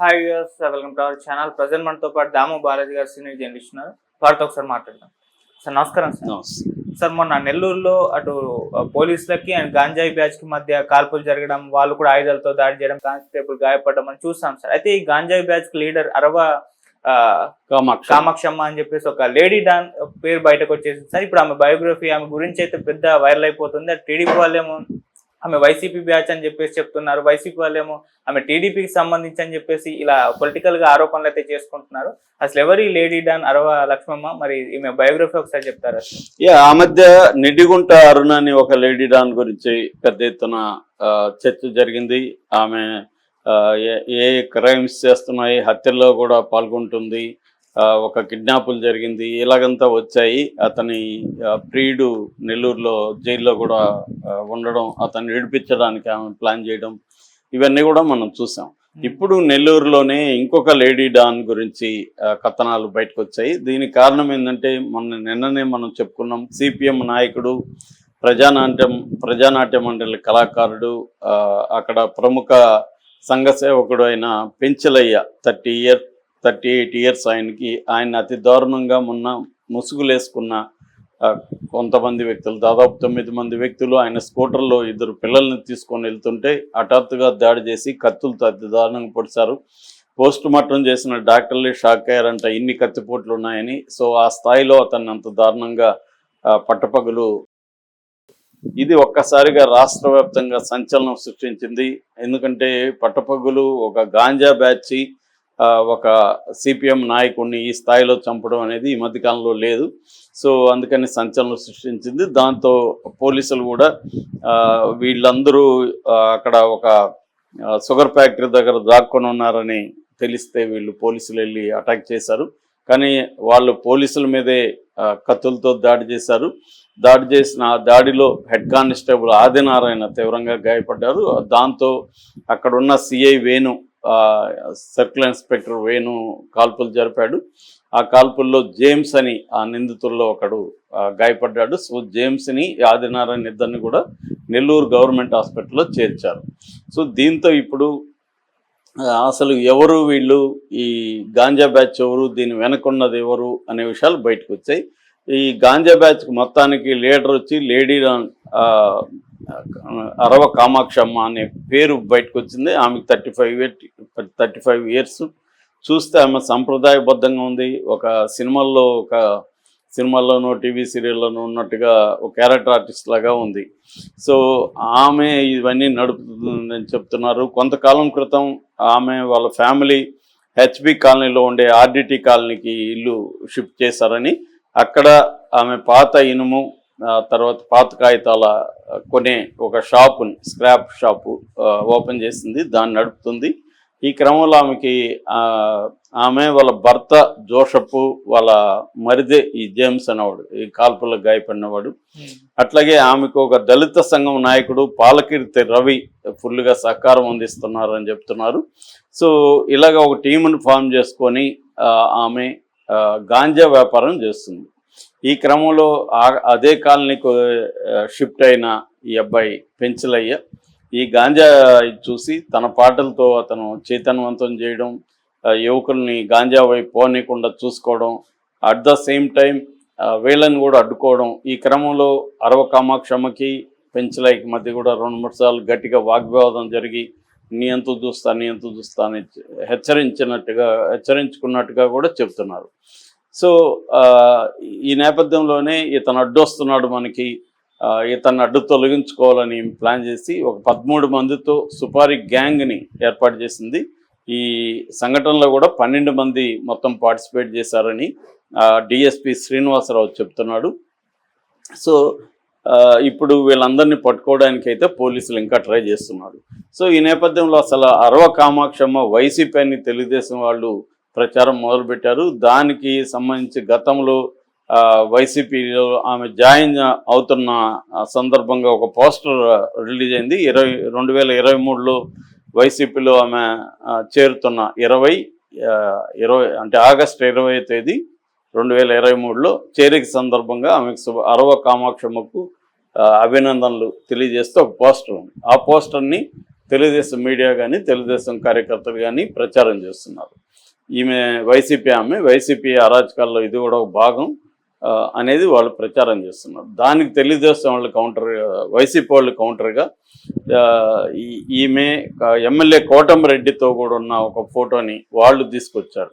Hi viewers welcome to our channel present మనతో పాటు దాము బాలాజీ గారు సీనియర్ జర్నలిస్ట్ ఉన్నారు వారితో ఒకసారి మాట్లాడదాం. సార్ నమస్కారం సార్. సార్ మొన్న నెల్లూరులో అటు పోలీసులకి అండ్ గాంజాయి బ్యాచ్కి మధ్య కాల్పులు జరగడం వాళ్ళు కూడా ఆయుధాలతో దాడి చేయడం కానిస్టేబుల్ గాయపడడం అని చూసాం సార్. అయితే ఈ గాంజాయి బ్యాచ్కి లీడర్ అరవ కామాక్షమ్మ అని చెప్పేసి ఒక లేడీ డాన్ పేరు బయటకు వచ్చేసింది సార్. ఇప్పుడు ఆమె బయోగ్రఫీ ఆమె గురించి అయితే పెద్ద వైరల్ అయిపోతుంది. టీడీపీ వాళ్ళేమో ఆమె వైసీపీ బ్యాచ్ అని చెప్పేసి చెప్తున్నారు. వైసీపీ వాళ్ళేమో ఆమె టీడీపీకి సంబంధించి అని చెప్పేసి ఇలా పొలిటికల్గా ఆరోపణలు అయితే చేసుకుంటున్నారు. అసలు ఎవరి లేడీ డాన్ అరవ లక్ష్మమ్మ? మరి ఈమె బయోగ్రఫీ ఒకసారి చెప్తారు? అసలు ఆ మధ్య నిడిగుంట అరుణ అని ఒక లేడీ డాన్ గురించి పెద్ద ఎత్తున చర్చ జరిగింది. ఆమె ఏ- క్రైమ్స్ చేస్తున్నాయి హత్యల్లో కూడా పాల్గొంటుంది. ఒక కిడ్నాపులు జరిగింది. ఇలాగంతా వచ్చాయి. అతని ప్రియుడు నెల్లూరులో జైల్లో కూడా ఉండడం అతన్ని విడిపించడానికి ఆమె ప్లాన్ చేయడం ఇవన్నీ కూడా మనం చూసాం. ఇప్పుడు నెల్లూరులోనే ఇంకొక లేడీ డాన్ గురించి కథనాలు బయటకు వచ్చాయి దీనికి కారణం ఏంటంటే మొన్న నిన్ననే మనం చెప్పుకున్నాం సిపిఎం నాయకుడు ప్రజానాట్యం ప్రజానాట్య మండలి కళాకారుడు అక్కడ ప్రముఖ సంఘ సేవకుడు అయిన Penchalaiah thirty year thirty eight years ఆయనకి. ఆయన అతి దారుణంగా మొన్న ముసుగులేసుకున్న కొంతమంది వ్యక్తులు దాదాపు తొమ్మిది మంది వ్యక్తులు ఆయన స్కూటర్లో ఇద్దరు పిల్లల్ని తీసుకొని వెళ్తుంటే హఠాత్తుగా దాడి చేసి కత్తులతో అతి దారుణంగా పొడిచారు. పోస్ట్ మార్టం చేసిన డాక్టర్లే షాక్ అయ్యారంట ఇన్ని కత్తిపోట్లు ఉన్నాయని సో ఆ స్థాయిలో అతన్ని అంత దారుణంగా పట్టపగులు ఇది ఒక్కసారిగా రాష్ట్ర వ్యాప్తంగా సంచలనం సృష్టించింది. ఎందుకంటే పట్టపగులు ఒక గాంజా బ్యాచ్ ఒక సిపిఎం నాయకుడిని ఈ స్థాయిలో చంపడం అనేది ఈ మధ్యకాలంలో లేదు. సో అందుకని సంచలనం సృష్టించింది. దాంతో పోలీసులు కూడా వీళ్ళందరూ అక్కడ ఒక షుగర్ ఫ్యాక్టరీ దగ్గర దాక్కొని ఉన్నారని తెలిస్తే వీళ్ళు పోలీసులు వెళ్ళి అటాక్ చేశారు. కానీ వాళ్ళు పోలీసుల మీదే కత్తులతో దాడి చేశారు. దాడి చేసిన ఆ దాడిలో హెడ్ కానిస్టేబుల్ ఆదినారాయణ తీవ్రంగా గాయపడ్డారు. దాంతో అక్కడున్న CI Venu circle inspector Venu కాల్పులు జరిపాడు. ఆ కాల్పుల్లో జేమ్స్ అని ఆ నిందితుల్లో ఒకడు గాయపడ్డాడు. సో జేమ్స్ని ఆదినారాయణ ఇద్దరిని కూడా నెల్లూరు గవర్నమెంట్ హాస్పిటల్లో చేర్చారు. సో దీంతో ఇప్పుడు అసలు ఎవరు వీళ్ళు ఈ గాంజా బ్యాచ్ ఎవరు దీని వెనకున్నది ఎవరు అనే విషయాలు బయటకు వచ్చాయి. ఈ గాంజా బ్యాచ్ మొత్తానికి లీడర్ వచ్చి లేడీ అరవ కామాక్షమ్మ అనే పేరు బయటకు వచ్చింది. ఆమెకు thirty five thirty five years చూస్తే ఆమె సంప్రదాయబద్ధంగా ఉంది. ఒక సినిమాల్లో ఒక సినిమాల్లోనూ టీవీ సీరియల్లోనూ ఉన్నట్టుగా ఒక క్యారెక్టర్ ఆర్టిస్ట్ లాగా ఉంది. సో ఆమె ఇవన్నీ నడుపుతుందని చెప్తున్నారు. కొంతకాలం క్రితం ఆమె వాళ్ళ ఫ్యామిలీ హెచ్బి కాలనీలో ఉండే ఆర్డిటి కాలనీకి ఇల్లు షిఫ్ట్ చేశారని అక్కడ ఆమె పాత ఇనుము తర్వాత పాత కాగితాల కొనే ఒక షాపుని స్క్రాప్ షాపు ఓపెన్ చేసింది. దాన్ని నడుపుతుంది. ఈ క్రమంలో ఆమెకి ఆమె వాళ్ళ భర్త జోషపు వాళ్ళ మరిదే ఈ జేమ్స్ అనేవాడు ఈ కాల్పులకు గాయపడినవాడు. అట్లాగే ఆమెకు ఒక దళిత సంఘం నాయకుడు పాలకీర్తి రవి ఫుల్గా సహకారం అందిస్తున్నారని చెప్తున్నారు. సో ఇలాగ ఒక టీమును ఫామ్ చేసుకొని ఆమె గాంజా వ్యాపారం చేస్తుంది. ఈ క్రమంలో అదే కాలనీకి షిఫ్ట్ అయిన ఈ అబ్బాయి పెంచలయ్య ఈ గాంజా చూసి తన పాటలతో అతను చైతన్యవంతం చేయడం యువకుల్ని గాంజా వైపు పోనీయకుండా చూసుకోవడం అట్ ద సేమ్ టైం వీళ్ళని కూడా అడ్డుకోవడం ఈ క్రమంలో అరవ కామాక్షమ్మకి పెంచలాయికి మధ్య కూడా రెండు మూడు సార్లు గట్టిగా వాగ్వివాదం జరిగి నీ ఎంత చూస్తా నీ ఎంత చూస్తా అని హెచ్చరించినట్టుగా హెచ్చరించుకున్నట్టుగా కూడా చెప్తున్నారు సో ఈ నేపథ్యంలోనే ఇతను అడ్డొస్తున్నాడు మనకి ఇతన్ని అడ్డు తొలగించుకోవాలని ప్లాన్ చేసి ఒక పదమూడు మందితో సుపారీ గ్యాంగ్ని ఏర్పాటు చేసింది. ఈ సంఘటనలో కూడా పన్నెండు మంది మొత్తం పార్టిసిపేట్ చేశారని డిఎస్పి శ్రీనివాసరావు చెప్తున్నాడు. సో ఇప్పుడు వీళ్ళందరినీ పట్టుకోవడానికి అయితే పోలీసులు ఇంకా ట్రై చేస్తున్నారు. సో ఈ నేపథ్యంలో అసలు అరవ కామాక్షమ్మ వైసీపీ అని తెలుగుదేశం వాళ్ళు ప్రచారం మొదలుపెట్టారు. దానికి సంబంధించి గతంలో వైసీపీలో ఆమె జాయిన్ అవుతున్న సందర్భంగా ఒక పోస్టర్ రిలీజ్ అయింది. ఇరవై రెండు వేల ఇరవై మూడులో వైసీపీలో ఆమె చేరుతున్న ఇరవై ఇరవై అంటే ఆగస్టు ఇరవై తేదీ రెండు వేల ఇరవై మూడులో చేరిక సందర్భంగా ఆమెకు శుభ అరవ కామాక్షమ్మకు అభినందనలు తెలియజేస్తూ ఒక పోస్టర్ ఉంది. ఆ పోస్టర్ని తెలుగుదేశం మీడియా కానీ తెలుగుదేశం కార్యకర్తలు కానీ ప్రచారం చేస్తున్నారు. ఈమె వైసీపీ ఆమె. వైసీపీ అరాచకాల్లో ఇది కూడా ఒక భాగం. అనేది వాళ్ళు ప్రచారం చేస్తున్నారు. దానికి తెలుగుదేశం వాళ్ళు కౌంటర్ వైసీపీ వాళ్ళు కౌంటర్గా ఈ- ఈమె ఎమ్మెల్యే కోటంరెడ్డితో కూడా ఉన్న ఒక ఫోటోని వాళ్ళు తీసుకొచ్చారు.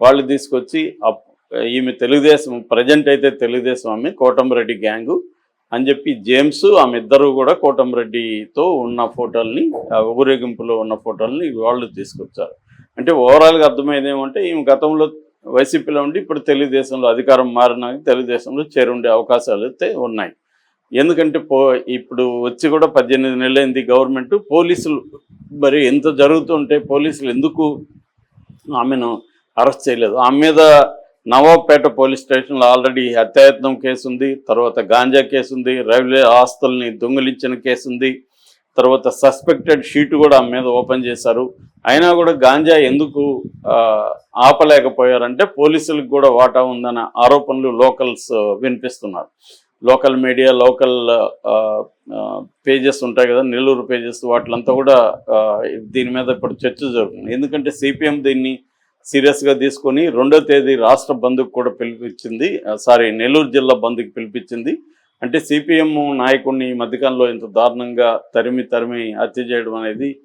వాళ్ళు తీసుకొచ్చి ఈమె తెలుగుదేశం ప్రజెంట్ అయితే తెలుగుదేశం ఆమె కోటంరెడ్డి గ్యాంగు అని చెప్పి జేమ్స్ ఆమె ఇద్దరు కూడా కోటంరెడ్డితో ఉన్న ఫోటోల్ని ఊరేగింపులో ఉన్న ఫోటోల్ని వాళ్ళు తీసుకొచ్చారు. అంటే ఓవరాల్గా అర్థమైంది ఏమంటే ఈమె గతంలో వైసీపీలో ఉండి ఇప్పుడు తెలుగుదేశంలో అధికారం మారినా తెలుగుదేశంలో చేరుండే అవకాశాలు అయితే ఉన్నాయి. ఎందుకంటే పో ఇప్పుడు వచ్చి కూడా పద్దెనిమిది నెలలైంది గవర్నమెంట్. పోలీసులు మరి ఎంత జరుగుతుంటే పోలీసులు ఎందుకు ఆమెను అరెస్ట్ చేయలేదు? ఆమె మీద నవాబ్పేట పోలీస్ స్టేషన్లో ఆల్రెడీ హత్యాయత్నం కేసు ఉంది తర్వాత గాంజా కేసు ఉంది రైల్వే ఆస్తుల్ని దొంగిలించిన కేసు ఉంది తర్వాత సస్పెక్టెడ్ షీట్ కూడా ఆమె మీద ఓపెన్ చేశారు. అయినా కూడా గాంజా ఎందుకు ఆపలేకపోయారంటే పోలీసులకు కూడా వాటా ఉందన్న ఆరోపణలు లోకల్స్ వినిపిస్తున్నారు. లోకల్ మీడియా లోకల్ పేజెస్ ఉంటాయి కదా నెల్లూరు పేజెస్ వాటిలంతా కూడా దీని మీద ఇప్పుడు చర్చ జరుగుతుంది. ఎందుకంటే సిపిఎం దీన్ని సీరియస్గా తీసుకొని రెండో తేదీ రాష్ట్ర బంద్కు కూడా పిలిపించింది సారీ నెల్లూరు జిల్లా బంద్కి పిలిపించింది. అంటే సిపిఎం నాయకుడిని ఈ మధ్యకాలంలో ఇంత దారుణంగా తరిమి తరిమి హత్య చేయడం అనేది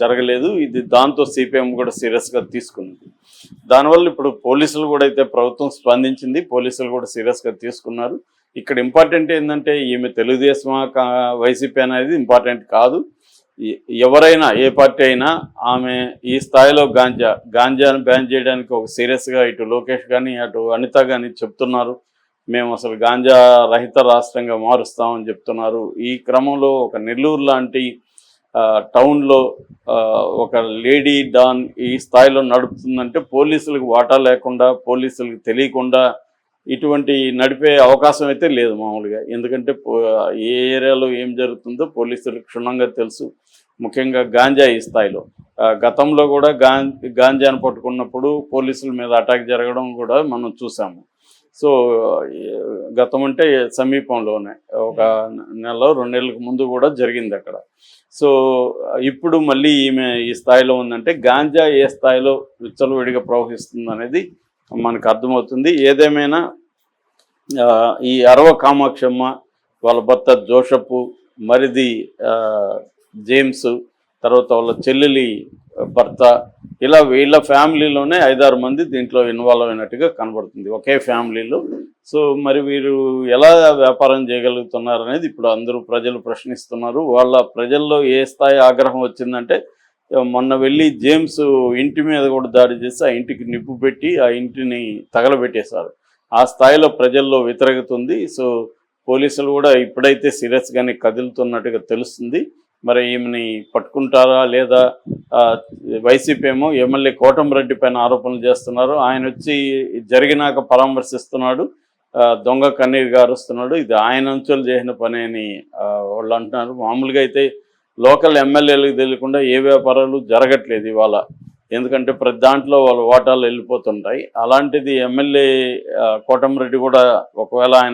జరగలేదు. ఇది దాంతో సిపిఎం కూడా సీరియస్గా తీసుకుంది. దానివల్ల ఇప్పుడు పోలీసులు కూడా అయితే ప్రభుత్వం స్పందించింది. పోలీసులు కూడా సీరియస్గా తీసుకున్నారు. ఇక్కడ ఇంపార్టెంట్ ఏంటంటే ఈమె తెలుగుదేశమా కా- వైసీపీ అనేది ఇంపార్టెంట్ కాదు. ఎవరైనా ఏ పార్టీ అయినా ఆమె ఈ స్థాయిలో గాంజా గాంజాను బ్యాన్ చేయడానికి ఒక సీరియస్గా ఇటు లోకేష్ కానీ అటు అనిత కానీ చెప్తున్నారు. మేము అసలు గాంజా రహిత రాష్ట్రంగా మారుస్తామని చెప్తున్నారు. ఈ క్రమంలో ఒక నెల్లూరు లాంటి టౌన్లో ఒక లేడీ డాన్ ఈ స్థాయిలో నడుపుతుందంటే పోలీసులకు వాటా లేకుండా పోలీసులకు తెలియకుండా ఇటువంటి నడిపే అవకాశం అయితే లేదు మామూలుగా. ఎందుకంటే ఏ ఏరియాలో ఏం జరుగుతుందో పోలీసులకు క్షుణ్ణంగా తెలుసు. ముఖ్యంగా గాంజా ఈ స్థాయిలో. గతంలో కూడా గాంజాను పట్టుకున్నప్పుడు పోలీసుల మీద అటాక్ జరగడం కూడా మనం చూసాము. సో గతం అంటే సమీపంలోనే ఒక నెల రెండు నెలలకు ముందు కూడా జరిగింది అక్కడ. సో ఇప్పుడు మళ్ళీ ఈమె ఈ స్థాయిలో ఉందంటే గాంజా ఏ స్థాయిలో విచ్చలవిడిగా ప్రవహిస్తుంది అనేది మనకు అర్థమవుతుంది. ఏదేమైనా ఈ అరవ కామాక్షమ్మ వాళ్ళ భర్త జోషపు మరిది జేమ్స్ తర్వాత వాళ్ళ చెల్లెలి భర్త ఇలా వీళ్ళ ఫ్యామిలీలోనే ఐదారు మంది దీంట్లో ఇన్వాల్వ్ అయినట్టుగా కనబడుతుంది ఒకే ఫ్యామిలీలో. సో మరి వీరు ఎలా వ్యాపారం చేయగలుగుతున్నారు అనేది ఇప్పుడు అందరూ ప్రజలు ప్రశ్నిస్తున్నారు. వాళ్ళ ప్రజల్లో ఏ స్థాయి ఆగ్రహం వచ్చిందంటే మొన్న వెళ్ళి జేమ్స్ ఇంటి మీద కూడా దాడి చేసి ఆ ఇంటికి నిప్పు పెట్టి ఆ ఇంటిని తగలబెట్టేశారు. ఆ స్థాయిలో ప్రజల్లో వ్యతిరేకతుంది సో పోలీసులు కూడా ఇప్పుడైతే సీరియస్గానే కదులుతున్నట్టుగా తెలుస్తుంది. మరి ఈమెని పట్టుకుంటారా లేదా వైసీపీ ఏమో ఎమ్మెల్యే కోటంరెడ్డి పైన ఆరోపణలు చేస్తున్నారు. ఆయన వచ్చి జరిగినాక పరామర్శిస్తున్నాడు. దొంగ కన్నీరు గారుస్తున్నాడు. ఇది ఆయన అంచులు చేసిన పని అని వాళ్ళు అంటున్నారు. మామూలుగా అయితే లోకల్ ఎమ్మెల్యేలకు తెలియకుండా ఏ వ్యాపారాలు జరగట్లేదు ఇవాళ. ఎందుకంటే ప్రతి దాంట్లో వాళ్ళ ఓటాలు వెళ్ళిపోతుంటాయి. అలాంటిది ఎమ్మెల్యే కోటంరెడ్డి కూడా ఒకవేళ ఆయన